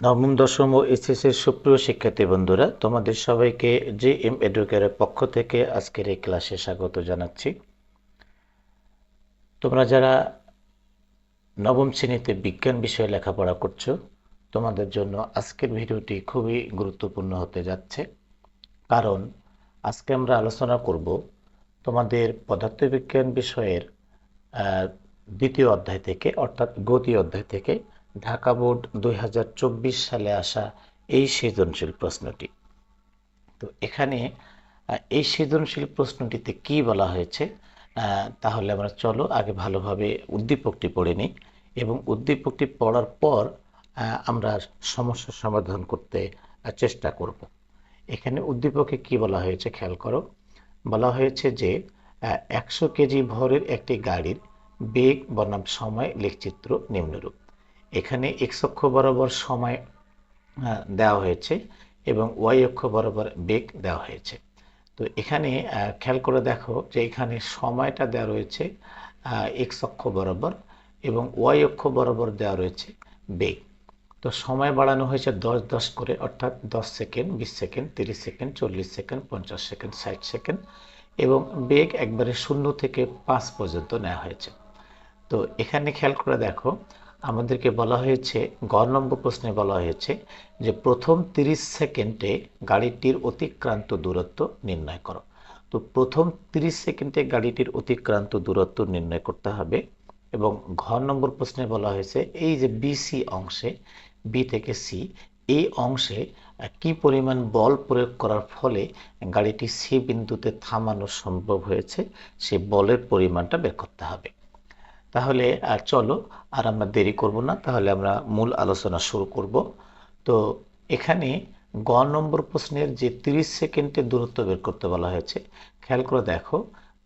নবম, দশম ও এসএসের সুপ্রিয় শিক্ষার্থী বন্ধুরা, তোমাদের সবাইকে জে এম এডুকেয়ারের পক্ষ থেকে আজকের এই ক্লাসে স্বাগত জানাচ্ছি। তোমরা যারা নবম শ্রেণীতে বিজ্ঞান বিষয়ে লেখাপড়া করছ, তোমাদের জন্য আজকের ভিডিওটি খুবই গুরুত্বপূর্ণ হতে যাচ্ছে। কারণ আজকে আমরা আলোচনা করব তোমাদের পদার্থবিজ্ঞান বিষয়ের দ্বিতীয় অধ্যায় থেকে, অর্থাৎ গতি অধ্যায় থেকে ঢাকা বোর্ড দু হাজার চব্বিশ সালে আসা এই সৃজনশীল প্রশ্নটি। তো এখানে এই সৃজনশীল প্রশ্নটিতে কি বলা হয়েছে তাহলে আমরা চলো আগে ভালোভাবে উদ্দীপকটি পড়ে নিই এবং উদ্দীপকটি পড়ার পর আমরা সমস্যার সমাধান করতে চেষ্টা করব। এখানে উদ্দীপকে কি বলা হয়েছে খেয়াল করো। বলা হয়েছে যে একশো কেজি ভরের একটি গাড়ির বেগ, বনাম সময়, লেখচিত্র, নিম্নরূপ। এখানে এক্স অক্ষ বরাবর সময় দেওয়া হয়েছে এবং ওয়াই অক্ষ বরাবর বেগ দেওয়া হয়েছে। তো এখানে খেয়াল করে দেখো যে এখানে সময়টা দেওয়া রয়েছে এক্স অক্ষ বরাবর এবং ওয়াই অক্ষ বরাবর দেওয়া রয়েছে বেগ। তো সময় বাড়ানো হয়েছে দশ দশ করে, অর্থাৎ দশ সেকেন্ড, বিশ সেকেন্ড, তিরিশ সেকেন্ড, চল্লিশ সেকেন্ড, পঞ্চাশ সেকেন্ড, ষাট সেকেন্ড এবং বেগ একবারে শূন্য থেকে পাঁচ পর্যন্ত নেওয়া হয়েছে। তো এখানে খেয়াল করে দেখো আমাদেরকে বলা হয়েছে গ নম্বর প্রশ্নে বলা হয়েছে যে প্রথম 30 সেকেন্ডে গাড়িটির অতিক্রান্ত দূরত্ব নির্ণয় করো। তো প্রথম 30 সেকেন্ডে গাড়িটির অতিক্রান্ত দূরত্ব নির্ণয় করতে হবে এবং ঘ নম্বর প্রশ্নে বলা হয়েছে, এই যে বিসি অংশে বি থেকে সি এই অংশে কি পরিমাণ বল প্রয়োগ করার ফলে গাড়িটি সি বিন্দুতে থামানো সম্ভব হয়েছে, সে বলের পরিমাণটা বের করতে হবে। তাহলে আর চলো, আর আমরা দেরি করব না, তাহলে আমরা মূল আলোচনা শুরু করব। তো এখানে গ নম্বর প্রশ্নের যে 30 সেকেন্ডের দূরত্ব বের করতে বলা হয়েছে, খেয়াল করে দেখো,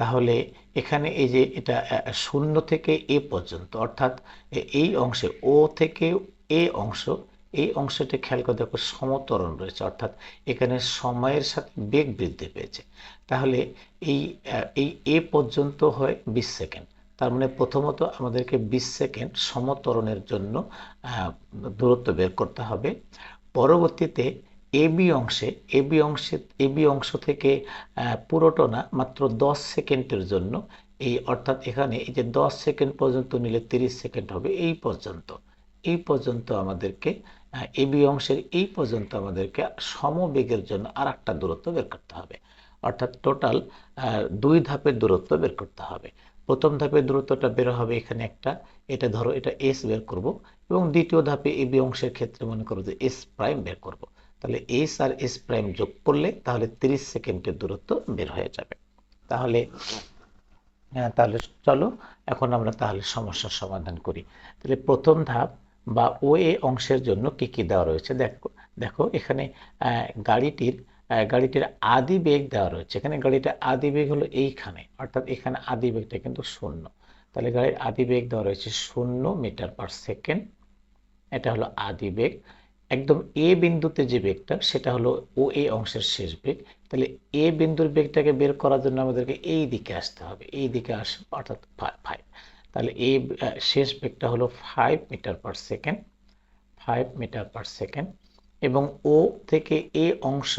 তাহলে এখানে এই যে এটা শূন্য থেকে এ পর্যন্ত, অর্থাৎ এই অংশে ও থেকে এ অংশ, এই অংশটি খেয়াল করে দেখো সমতরণ রয়েছে, অর্থাৎ এখানে সময়ের সাথে বেগ বৃদ্ধি পেয়েছে। তাহলে এই এই এ পর্যন্ত হয় বিশ সেকেন্ড। তার মানে প্রথমত আমাদেরকে বিশ সেকেন্ড সমতরণের জন্য দূরত্ব বের করতে হবে। পরবর্তীতে এবি অংশে, এ এবি অংশে এবি অংশ থেকে পুরোটনা মাত্র দশ সেকেন্ডের জন্য এই, অর্থাৎ এখানে এই যে দশ সেকেন্ড পর্যন্ত নিলে তিরিশ সেকেন্ড হবে, এই পর্যন্ত। এই পর্যন্ত আমাদেরকে এবি অংশের এই পর্যন্ত আমাদেরকে সমবেগের জন্য আর একটা দূরত্ব বের করতে হবে। অর্থাৎ টোটাল দুই ধাপের দূরত্ব বের করতে হবে। প্রথম ধাপের দূরত্বটা বের হবে এখানে একটা। এটা ধরো, এটা এস বের করব এবং দ্বিতীয় ধাপে এ বি অংশের ক্ষেত্রে মনে করো যে এস প্রাইম বের করব। তাহলে এস আর এস প্রাইম যোগ করলে তাহলে 30 সেকেন্ডের দূরত্ব বের হয়ে যাবে। তাহলে হ্যাঁ তাহলে চলো, এখন আমরা তাহলে সমস্যার সমাধান করি। তাহলে প্রথম ধাপ বা ও এ অংশের জন্য কি কি দেওয়া রয়েছে? দেখো দেখো, এখানে গাড়িটির গাড়িটির আদি বেগ দেওয়া রয়েছে। এখানে গাড়িটার আদি বেগ হলো এইখানে, অর্থাৎ এখানে আদি বেগটা কিন্তু শূন্য। তাহলে গাড়ির আদি বেগ দেওয়া রয়েছে শূন্য মিটার পার সেকেন্ড। এটা হলো আদি বেগ। একদম এ বিন্দুতে যে বেগটা, সেটা হলো ও এ অংশের শেষ বেগ। তাহলে এ বিন্দুর বেগটাকে বের করার জন্য আমাদেরকে এই দিকে আসতে হবে, এই দিকে আস, অর্থাৎ ফাইভ তাহলে এই শেষ বেগটা হলো five metre per second five metre per second. এবং ও থেকে এ অংশ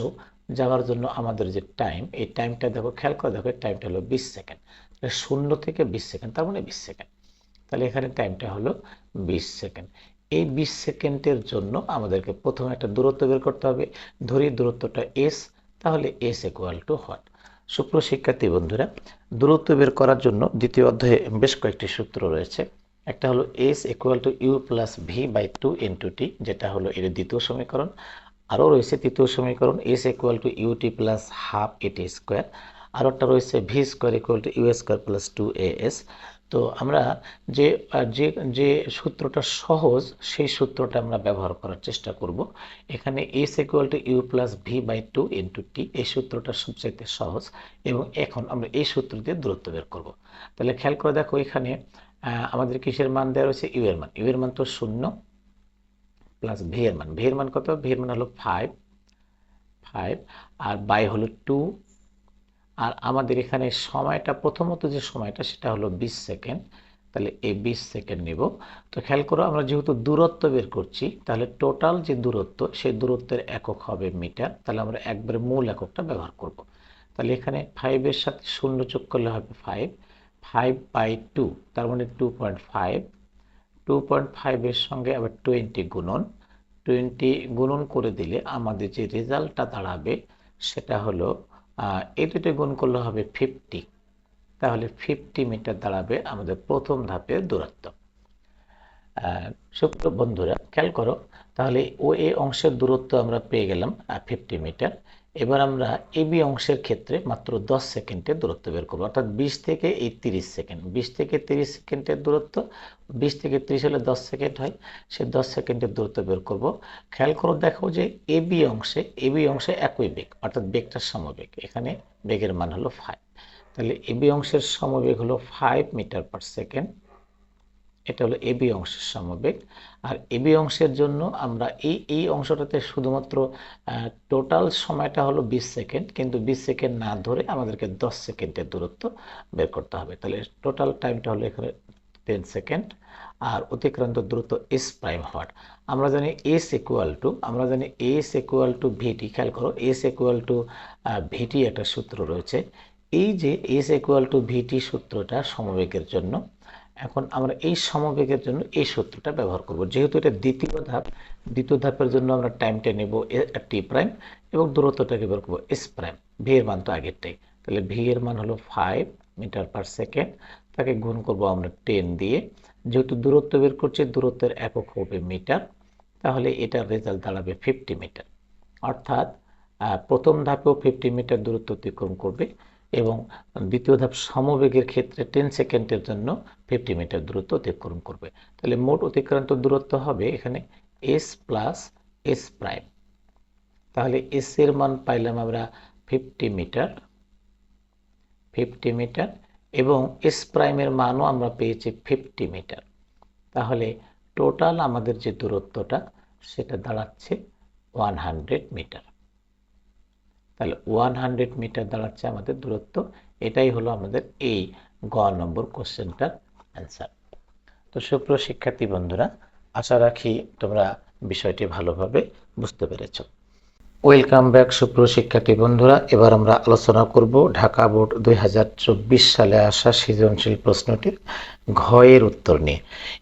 যাওয়ার জন্য আমাদের যে টাইম এই টাইমটা দেখো, খেয়াল করে দেখো টাইমটা হলো বিশ সেকেন্ড শূন্য থেকে বিশ সেকেন্ড তার মানে বিশ সেকেন্ড তাহলে এখানে টাইমটা হলো বিশ সেকেন্ড এই বিশ সেকেন্ডের জন্য আমাদেরকে প্রথমে একটা দূরত্ব বের করতে হবে। ধরি দূরত্বটা এস তাহলে এস ইকুয়াল টু হট সুপ্র শিক্ষার্থী বন্ধুরা, দূরত্ব বের করার জন্য দ্বিতীয় অধ্যায়ে বেশ কয়েকটি সূত্র রয়েছে। একটা হলো S equal to U plus V by two into T যেটা হলো এর দ্বিতীয় সমীকরণ। আরও রয়েছে তৃতীয় সমীকরণ S equal to U T plus half A T square আর একটা রয়েছে V square equal to U square plus two A S তো আমরা যে যে যে সূত্রটা সহজ, সেই সূত্রটা আমরা ব্যবহার করার চেষ্টা করব। এখানে S equal to U plus V by two into T এই সূত্রটা সবচাইতে সহজ, এবং এখন আমরা এই সূত্র দিয়ে দূরত্ব বের করব। তাহলে খেয়াল করে দেখো এখানে আমাদের কিসের মান দেওয়া রয়েছে? ইউ এর মান। ইউ এর মান তো শূন্য। প্লাস ভি এর মান। ভি এর মান কত? ভি এর মান হলো ফাইভ ফাইভ আর বাই হলো টু আর আমাদের এখানে সময়টা, প্রথমত যে সময়টা, সেটা হলো বিশ সেকেন্ড তাহলে এ বিশ সেকেন্ড নেব। তো খেয়াল করো, আমরা যেহেতু দূরত্ব বের করছি, তাহলে টোটাল যে দূরত্ব, সেই দূরত্বের একক হবে মিটার তাহলে আমরা একবারে মূল এককটা ব্যবহার করব। তাহলে এখানে ফাইভের সাথে শূন্য যোগ করলে হবে ফাইভ ফাইভ বাই টু তার মানে two point five two point ফাইভের সঙ্গে আবার টোয়েন্টি গুণন। টোয়েন্টি গুণন করে দিলে আমাদের যে রেজাল্টটা দাঁড়াবে সেটা হলো এই দুটো গুণ করলে হবে ফিফটি তাহলে ফিফটি মিটার দাঁড়াবে আমাদের প্রথম ধাপের দূরত্ব। সুপ্র বন্ধুরা, খেয়াল করো, তাহলে ও এ অংশের দূরত্ব আমরা পেয়ে গেলাম ফিফটি মিটার। এবার আমরা এবি অংশের ক্ষেত্রে মাত্র দশ সেকেন্ডের দূরত্ব বের করব। অর্থাৎ বিশ থেকে এই তিরিশ সেকেন্ড। বিশ থেকে তিরিশ সেকেন্ডের দূরত্ব, বিশ থেকে তিরিশ হলে দশ সেকেন্ড হয়, সে দশ সেকেন্ডের দূরত্ব বের করব। খেয়াল করো দেখো যে এবি অংশে এবি অংশে একই বেগ, অর্থাৎ বেগটার সমবেগ। এখানে বেগের মান হলো ফাইভ তাহলে এবি অংশের সমবেগ হলো ফাইভ মিটার পার সেকেন্ড এটা হলো এবি অংশের সমবেগ। আর এবি অংশের জন্য আমরা এই এই অংশটাতে শুধুমাত্র টোটাল সময়টা হলো বিশ সেকেন্ড, কিন্তু বিশ সেকেন্ড না ধরে আমাদেরকে দশ সেকেন্ডের দূরত্ব বের করতে হবে। তাহলে টোটাল টাইমটা হলো এখানে টেন সেকেন্ড আর অতিক্রান্ত দূরত্ব এস প্রাইম হওয়ার আমরা জানি এস ইকুয়াল টু আমরা জানি এস ইকুয়াল টু ভিটি খেয়াল করো এস ইকুয়াল টু ভিটি একটা সূত্র রয়েছে। এই যে এস ইকুয়াল টু ভিটি সূত্রটা সমবেগের জন্য এখন আমরা এই সমবেগের জন্য এই সূত্রটা ব্যবহার করব। যেহেতু এটা দ্বিতীয় ধাপ, দ্বিতীয় ধাপের জন্য আমরা টাইমটা নেব টি প্রাইম এবং দূরত্বটাকে বের করব এস প্রাইম। ভি এর মান তো আগেরটাই। তাহলে ভি এর মান হলো ফাইভ মিটার পার সেকেন্ড তাকে গুণ করব আমরা টেন দিয়ে। যেহেতু দূরত্ব বের করছি, দূরত্বের একক হবে মিটার তাহলে এটার রেজাল্ট দাঁড়াবে ফিফটি মিটার অর্থাৎ প্রথম ধাপেও ফিফটি মিটার দূরত্ব অতিক্রম করবে। এবং দ্বিতীয় ধাপ সমবেগের ক্ষেত্রে টেন সেকেন্ডের জন্য ফিফটি মিটার দূরত্ব অতিক্রম করবে। তাহলে মোট অতিক্রান্ত দূরত্ব হবে এখানে এস প্লাস এস প্রাইম তাহলে এস এর মান পাইলাম আমরা ফিফটি মিটার ফিফটি মিটার এবং এস প্রাইমের মানও আমরা পেয়েছি ফিফটি মিটার তাহলে টোটাল আমাদের যে দূরত্বটা সেটা দাঁড়াচ্ছে ওয়ান হান্ড্রেড মিটার তাহলে ওয়ান হান্ড্রেড মিটার দাঁড়াচ্ছে আমাদের দূরত্ব, এটাই হলো আমাদের এই গ নম্বর কোশ্চেনটার অ্যান্সার তো সুপ্রিয় শিক্ষার্থী বন্ধুরা, আশা রাখি তোমরা বিষয়টি ভালোভাবে বুঝতে পেরেছ। ওয়েলকাম ব্যাক সুপ্রিয় শিক্ষার্থী বন্ধুরা, এবার আমরা আলোচনা করব ঢাকা বোর্ড দুই হাজার চব্বিশ সালে আসা সৃজনশীল প্রশ্নটির ঘয়ের উত্তর নিয়ে।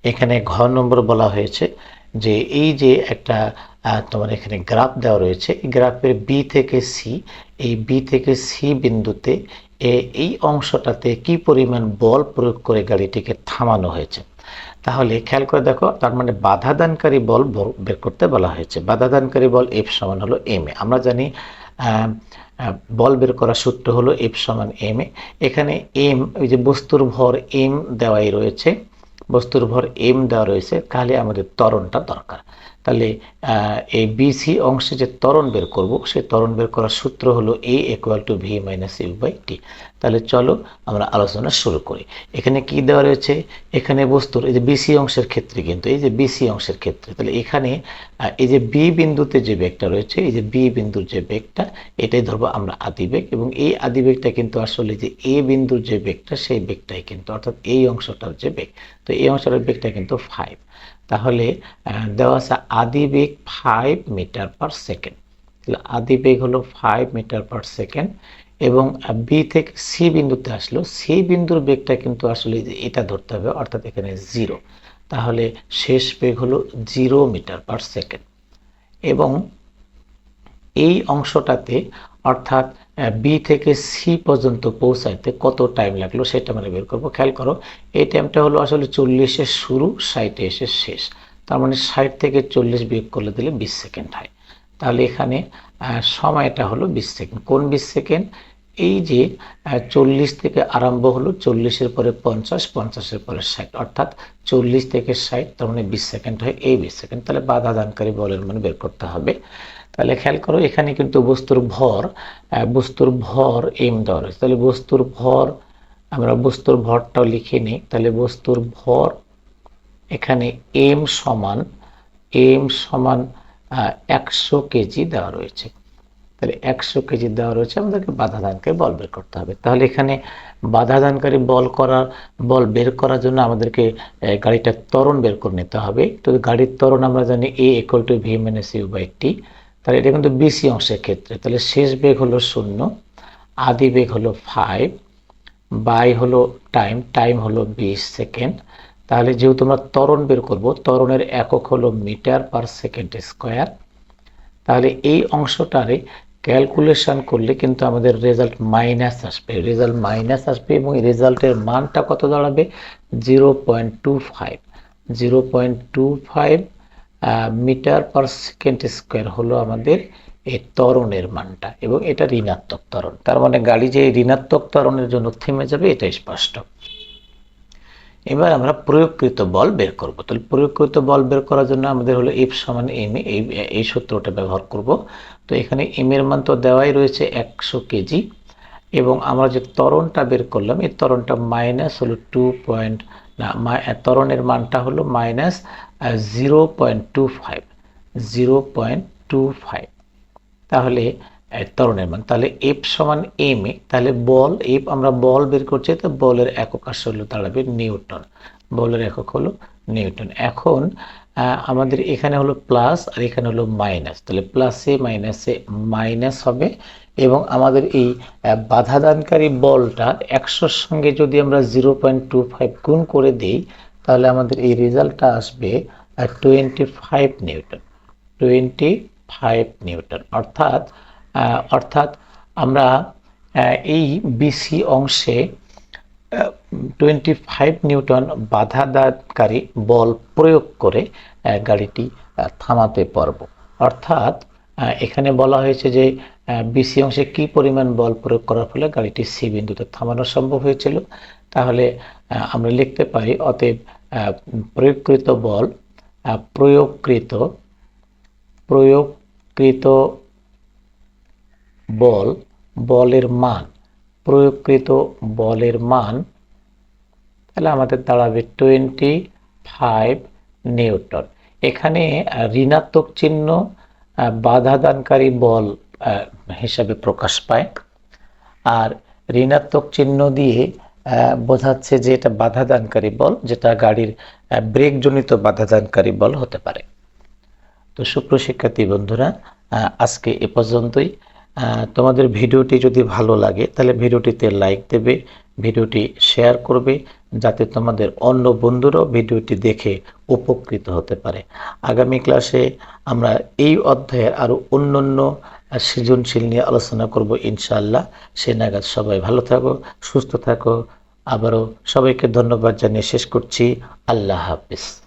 এখানে ঘ নম্বর বলা হয়েছে যে, এই যে একটা তোমার এখানে গ্রাফ দেওয়া রয়েছে। এই গ্রাফের বি থেকে সি এই বি থেকে সি বিন্দুতে এই অংশটাতে কি পরিমাণ বল প্রয়োগ করে গাড়িটিকে থামানো হয়েছে। তাহলে খেয়াল করে দেখো, তার মানে বাধাদানকারী বল বের করতে বলা হয়েছে। বাধাদানকারী বল এফ সমান হলো এম এ আমরা জানি বল বের করার সূত্র হলো এফ সমান এম এ এখানে এম ওই যে বস্তুর ভর এম দেওয়াই রয়েছে। বস্তুর ভর এম দেওয়া রয়েছে। তাহলে আমাদের ত্বরণটা দরকার। তাহলে এই বিসি অংশে যে ত্বরণ বের করব সেই ত্বরণ বের করার সূত্র হলো A equal to V minus U by T তাহলে চলো আমরা আলোচনা শুরু করি। এখানে কি দেওয়া রয়েছে? এখানে বস্তুর, এই যে বিসি অংশের ক্ষেত্রে কিন্তু, এই যে বিসি অংশের ক্ষেত্রে, তাহলে এখানে এই যে বি বিন্দুতে যে বেগটা রয়েছে, এই যে বি বিন্দুর যে বেগটা, এটাই ধরবো আমরা আদিবেগ, এবং এই আদিবেগটা কিন্তু আসলে যে এ বিন্দুর যে বেগটা, সেই বেগটাই কিন্তু, অর্থাৎ এই অংশটার যে বেগ। তো এই অংশটার বেগটা কিন্তু ফাইভ তাহলে দেওয়া আছে আদি বেগ ফাইভ মিটার পার সেকেন্ড তাহলে আদি বেগ হলো ফাইভ মিটার পার সেকেন্ড এবং বি থেকে সি বিন্দুতে আসলো। সি বিন্দুর বেগটা কিন্তু আসলে এটা ধরতে হবে, অর্থাৎ এখানে জিরো তাহলে শেষ বেগ হলো জিরো মিটার পার সেকেন্ড এবং এই অংশটাতে, অর্থাৎ বি থেকে সি পর্যন্ত পৌঁছাইতে কত টাইম লাগল সেটা মানে বের করব। খেয়াল করো, এই টাইমটা হলো আসলে চল্লিশের শুরু, ষাটে এসে শেষ। তার মানে ষাট থেকে চল্লিশ বিয়োগ করলে দিলে বিশ সেকেন্ড হয়। তাহলে এখানে সময়টা হলো বিশ সেকেন্ড কোন বিশ সেকেন্ড এই যে চল্লিশ থেকে আরম্ভ হলো, চল্লিশের পরে পঞ্চাশ, পঞ্চাশের পরে ষাট। অর্থাৎ চল্লিশ থেকে ষাট, তার মানে বিশ সেকেন্ড হয় এই বিশ সেকেন্ড তাহলে বাধা দানকারী বলের মানে বের করতে হবে। তাহলে খেয়াল করো এখানে কিন্তু বস্তুর ভর বস্তুর ভর এম দেওয়া রয়েছে তাহলে বস্তুর ভর আমরা বস্তুর ভরটাও লিখে নিই। তাহলে বস্তুর ভর এখানে এম সমান এম সমান একশো কেজি দেওয়া রয়েছে। তাহলে একশো কেজি দেওয়া রয়েছে আমাদেরকে বাধা দানকারী বল বের করতে হবে। তাহলে এখানে বাধা দানকারী বল করার বল বের করার জন্য আমাদেরকে আহ, গাড়িটার ত্বরণ বের করে নিতে হবে। তো গাড়ির ত্বরণ আমরা জানি A equal to V minus U by T তাহলে এটা কিন্তু বিসি অংশের ক্ষেত্রে। তাহলে শেষ বেগ হলো শূন্য, আদি বেগ হলো ফাইভ বাই হলো টাইম টাইম হলো বিশ সেকেন্ড তাহলে যেহেতু আমরা ত্বরণ বের করব, ত্বরণের একক হলো মিটার পার সেকেন্ড স্কোয়ার তাহলে এই অংশটারে ক্যালকুলেশন করলে কিন্তু আমাদের রেজাল্ট মাইনাস আসবে। রেজাল্ট মাইনাস আসবে এবং এই রেজাল্টের মানটা কত দাঁড়াবে? Zero point two five zero point two five metre per second square হলো আমাদের এই ত্বরণের মানটা এবং এটা ঋণাত্মক ত্বরণ। তার মানে গাড়ি যে ঋণাত্মক ত্বরণের জন্য থেমে যাবে এটা স্পষ্ট। এবার আমরা প্রয়োগকৃত বল বের করব। তাহলে প্রয়োগকৃত বল বের করার জন্য আমাদের হলো এফ সমান এম এই এই সূত্রটা ব্যবহার করব। তো এখানে এম এর মান তো দেওয়াই রয়েছে একশো কেজি এবং আমরা যে তরণটা বের করলাম, এই তরণটা মাইনাস হলো টু পয়েন্ট না ত্বরণের মানটা হলো minus zero point two five zero point two five তাহলে ত্বরণের মান, তাহলে এফ সমান এম এ, তাহলে বল এফ আমরা বল বের করছি, তো বলের একক আসলে দাঁড়াবে নিউটন। বলের একক হলো নিউটন। এখন আমাদের এখানে হলো প্লাস আর এখানে হলো মাইনাস তাহলে প্লাসে মাইনাসে মাইনাস হবে এবং আমাদের এই বাধাদানকারী বলটা একশোর সঙ্গে যদি আমরা জিরো পয়েন্ট টু ফাইভ গুণ করে দিই, তাহলে আমাদের এই রেজাল্টটা আসবে twenty five newton, twenty five newton. অর্থাৎ অর্থাৎ আমরা এই বিসি অংশে টোয়েন্টি ফাইভ নিউটন বাধাদানকারী বল প্রয়োগ করে গাড়িটি থামাতে পারব। অর্থাৎ এখানে বলা হয়েছে যে বিসি অংশে কি পরিমাণ বল প্রয়োগ করার ফলে গাড়িটি সি বিন্দুতে থামানো সম্ভব হয়েছিল? তাহলে আমরা লিখতে পারি অতএব প্রয়োগকৃত বল প্রয়োগকৃত প্রয়োগকৃত বল, বলের মান, প্রয়োগকৃত বলের মান, তাহলে আমাদের দাঁড়াবে টোয়েন্টি ফাইভ নিউটন। এখানে ঋণাত্মক চিহ্ন বাধাদানকারী বল হিসাবে প্রকাশ পায়। আর ঋণাত্মক চিহ্ন দিয়ে বোঝাচ্ছে যে এটা বাধাদানকারী বল, যেটা গাড়ির ব্রেকজনিত বাধাদানকারী বল হতে পারে। তো সুপ্রশিক্ষার্থী বন্ধুরা আজকে এ পর্যন্তই। তোমাদের ভিডিওটি যদি ভালো লাগে, তাহলে ভিডিওটিতে লাইক দেবে, ভিডিওটি শেয়ার করবে, যাতে তোমাদের অন্য বন্ধুরাও ভিডিওটি দেখে উপকৃত হতে পারে। আগামী ক্লাসে আমরা এই অধ্যায়ের আরও অন্যান্য আহ, সৃজনশীল নিয়ে আলোচনা করব ইনশাআল্লাহ। সে নাগাদ সবাই ভালো থাকো সুস্থ থাকো। আবারও সবাইকে ধন্যবাদ জানিয়ে শেষ করছি। আল্লাহ হাফিজ।